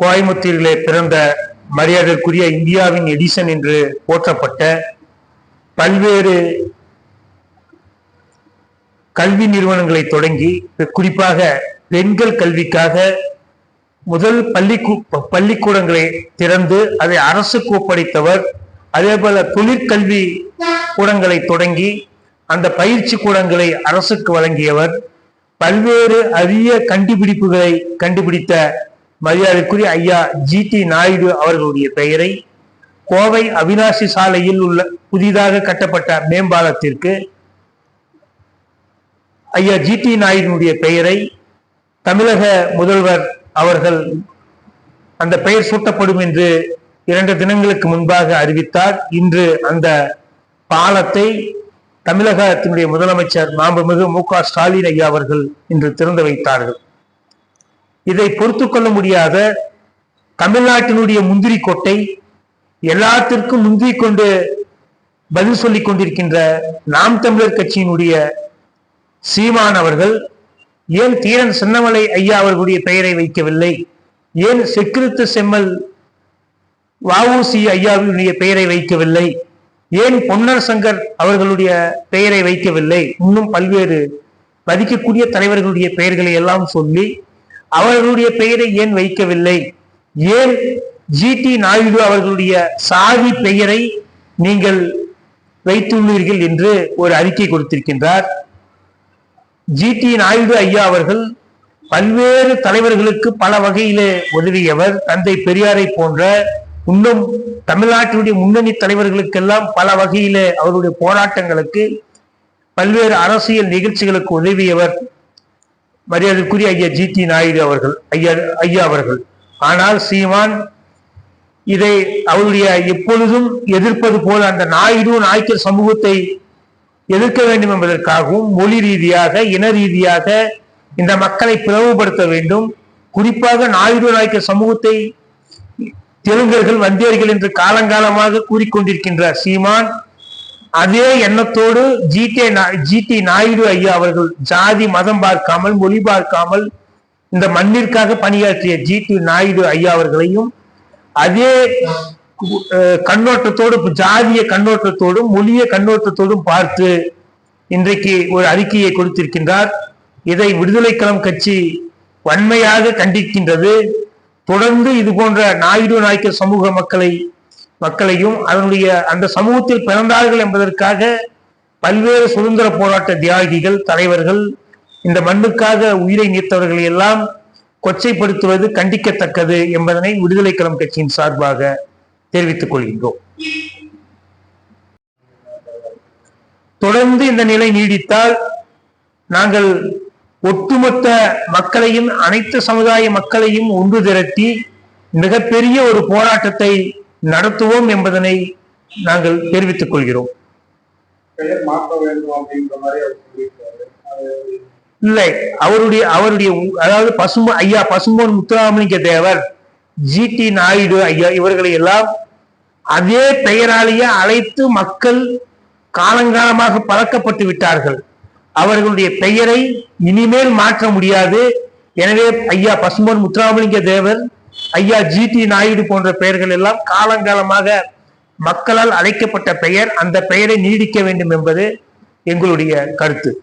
கோயம்புத்தூரிலே பிறந்த மரியாதைக்குரிய இந்தியாவின் எடிசன் என்று போற்றப்பட்ட பல்வேறு கல்வி நிறுவனங்களை தொடங்கி குறிப்பாக பெண்கள் கல்விக்காக முதல் பள்ளி பள்ளிக்கூடங்களை திறந்து அதை அரசுக்கு ஒப்படைத்தவர். அதே போல தொழிற்கல்வி கூடங்களை தொடங்கி அந்த பயிற்சி கூடங்களை அரசுக்கு வழங்கியவர். பல்வேறு அரிய கண்டுபிடிப்புகளை கண்டுபிடித்த மரியாதைக்குரிய ஐயா ஜி டி நாயுடு அவர்களுடைய பெயரை கோவை அவினாசி சாலையில் உள்ள புதிதாக கட்டப்பட்ட மேம்பாலத்திற்கு ஐயா ஜி டி நாயுடுனுடைய பெயரை தமிழக முதல்வர் அவர்கள் அந்த பெயர் சூட்டப்படும் என்று இரண்டு தினங்களுக்கு முன்பாக அறிவித்தார். இன்று அந்த பாலத்தை தமிழகத்தினுடைய முதலமைச்சர் மாண்புமிகு மு க ஸ்டாலின் ஐயா அவர்கள் இன்று திறந்து வைத்தார்கள். இதை பொறுத்து கொள்ள முடியாத தமிழ்நாட்டினுடைய முந்திரி கோட்டை எல்லாத்திற்கும் முந்திரி கொண்டு பதில் சொல்லி கொண்டிருக்கின்ற நாம் தமிழர் கட்சியினுடைய சீமான் அவர்கள் ஏன் தீரன் சின்னமலை ஐயா அவர்களுடைய பெயரை வைக்கவில்லை? ஏன் செக்கிருத்த செம்மல் வஉசி ஐயாவினுடைய பெயரை வைக்கவில்லை? ஏன் பொன்னர் சங்கர் அவர்களுடைய பெயரை வைக்கவில்லை? இன்னும் பல்வேறு மதிக்கக்கூடிய தலைவர்களுடைய பெயர்களை எல்லாம் சொல்லி அவர்களுடைய பெயரை ஏன் வைக்கவில்லை? ஏன் ஜி டி நாயுடு அவர்களுடைய சாதி பெயரை நீங்கள் வைத்துள்ளீர்கள் என்று ஒரு அறிக்கை கொடுத்திருக்கின்றார்? ஜி டி நாயுடு ஐயா அவர்கள் பல்வேறு தலைவர்களுக்கு பல வகையிலே உதவியவர். தந்தை பெரியாரை போன்ற இன்னும் தமிழ்நாட்டினுடைய முன்னணி தலைவர்களுக்கெல்லாம் பல வகையிலே அவருடைய போராட்டங்களுக்கு பல்வேறு அரசியல் நிகழ்ச்சிகளுக்கு உதவியவர். மரியாதைக்குரிய ஐயா ஜி டி நாயுடு அவர்கள் ஐயா ஐயா அவர்கள். ஆனால் சீமான் இதை அவருடைய எப்பொழுதும் எதிர்ப்பது போல அந்த நாயுடு நாய்க்கர் சமூகத்தை எதிர்க்க வேண்டும் என்பதற்காகவும் மொழி ரீதியாக இன ரீதியாக இந்த மக்களை பிளவுபடுத்த வேண்டும். குறிப்பாக நாயுடு நாய்க்கர் சமூகத்தை தெலுங்கர்கள் வந்தியர்கள் என்று காலங்காலமாக கூறிக்கொண்டிருக்கின்றார் சீமான் அதே எண்ணத்தோடு ஜிடி ஜிடி நாயுடு ஐயா அவர்கள் ஜாதி மதம் பார்க்காமல் மொழி பார்க்காமல் இந்த மண்ணிற்காக பணியாற்றிய ஜிடி நாயுடு ஐயா அவர்களையும் அதே கண்ணோட்டத்தோடு ஜாதிய கண்ணோட்டத்தோடும் மொழிய கண்ணோட்டத்தோடும் பார்த்து இன்றைக்கு ஒரு அறிக்கையை கொடுத்திருக்கின்றார். இதை விடுதலைக்களம் கட்சி வன்மையாக கண்டிக்கின்றது. தொடர்ந்து இது போன்ற நாயுடு நாய்க்கர் சமூக மக்களை மக்களையும் அதனுடைய அந்த சமூகத்தில் பிறந்தார்கள் என்பதற்காக பல்வேறு சுதந்திர போராட்ட தியாகிகள் தலைவர்கள் இந்த மண்ணுக்காக உயிரை நீத்தவர்களை எல்லாம் கொச்சைப்படுத்துவது கண்டிக்கத்தக்கது என்பதனை விடுதலை களம் கட்சியின் சார்பாக தெரிவித்துக் கொள்கின்றோம். தொடர்ந்து இந்த நிலை நீடித்தால் நாங்கள் ஒட்டுமொத்த மக்களையும் அனைத்து சமுதாய மக்களையும் ஒன்று திரட்டி மிகப்பெரிய ஒரு போராட்டத்தை நடத்துவோம் என்பதனை நாங்கள் தெரிவித்துக் கொள்கிறோம். இல்லை அவருடைய அவருடைய அதாவது பசும்பொ ஐயா பசும்பொன் முத்துராமலிங்க தேவர் ஜி டி நாயுடு ஐயா இவர்களை எல்லாம் அதே பெயராலேயே அழைத்து மக்கள் காலங்காலமாக பழக்கப்பட்டு விட்டார்கள். அவர்களுடைய பெயரை இனிமேல் மாற்ற முடியாது. எனவே ஐயா பசும்பொன் முத்துராமலிங்க தேவர் ஐயா ஜி டி நாயுடு போன்ற பெயர்கள் எல்லாம் காலங்காலமாக மக்களால் அழைக்கப்பட்ட பெயர். அந்த பெயரை நீடிக்க வேண்டும் என்பது எங்களுடைய கருத்து.